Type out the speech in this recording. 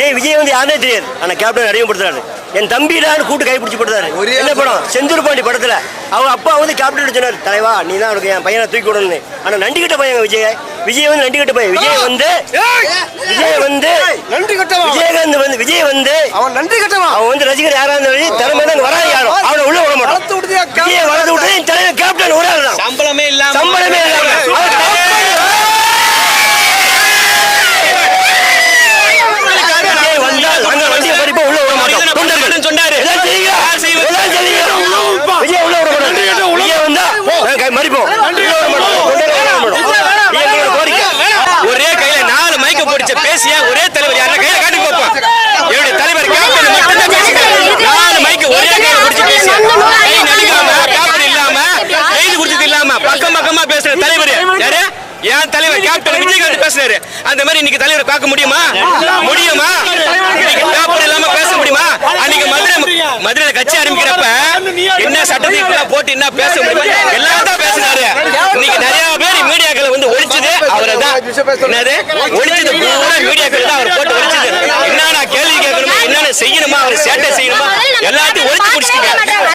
இதே விஜய் வந்து யாருனே தெரியாது. ஆனா கேப்டன் அறிமுகப்படுத்துறாரு. என் தம்பிடான்னு கூட்டு கை பிடிச்சி படுத்தாரு என்ன படம்? செந்தூர் பாண்டி படத்துல. அவங்க அப்பா வந்து கேப்டன் சொன்னார். தலைவா நீ தான் அவனுக்கு என் பையனை தூக்கி விடணும்னு. ஆனா நண்டி கிட்ட பையன் விஜய். விஜய் வந்து நண்டி கிட்ட பையன். விஜய் வந்து விஜய் வந்து நன்றி கட்டவன் விஜயகாந்த் வந்து விஜய் வந்து அவன் நன்றி கட்டவன் அவன் வந்து ரசிகர் யாரா இருந்தாலும் திறமை தான் வராது யாரும். அவனை உள்ள விட மாட்டான் விஜய் வளர்த்து விட்டு தலைவர் கேப்டன் ஒரு தான் சம்பளமே இல்லாம சம்பளமே இல்லாம அவர் விஜய் வந்தால் நாங்க வண்டியை பறிப்போம் உள்ள விட மாட்டோம் தொண்டர்கள் சொன்னாரு எல்லாம் செய்யுங்க. எல்லாம் செய்யுங்க. விஜய் உள்ள விட மாட்டோம். விஜய் வந்தா நாங்க கை மறிப்போம். உள்ள விட மாட்டோம். தொண்டர்கள் உள்ள விட மாட்டோம். இது எங்களோட கோரிக்கை. ஒரே கையில நாலு மைக்க போடிச்ச பேசிய? ஒரே தலைவர் யாரா கையில காட்டி பார்ப்போம் என்னுடைய தலைவர் கேப்டன் மட்டும்தான் பேசிக்கிறாரு நாலு மைக்க ஒரே கையில பிடிச்சு பேசிய? கை நடிக்காம கேப்டன் இல்லாம கைது குடிச்சது இல்லாம பக்கம் பக்கமா பேசுற தலைவர். யாரு? என் தலைவர் கேப்டன் விஜயகாந்த் பேசுறாரு. அந்த மாதிரி இன்னைக்கு தலைவரை பார்க்க முடியுமா? முடியுமா? இன்னைக்கு கேப்டன் இல்லாம பேச முடியுமா? அன்னைக்கு மதுரை மதுரையில கட்சி ஆரம்பிக்கிறப்ப என்ன சட்டத்துக்கு போட்டு என்ன பேச முடியுமா? எல்லாம் தான் இன்னைக்கு நிறைய பேர் மீடியாக்களை வந்து ஒழிச்சது அவரை தான் என்னது? ஒழிச்சது பூரா மீடியாக்கள் தான் அவர் போட்டு ஒழிச்சது என்னென்ன கேள்வி கேட்கணுமா என்னென்ன செய்யணுமா? அவர் சேட்டை செய்யணுமா?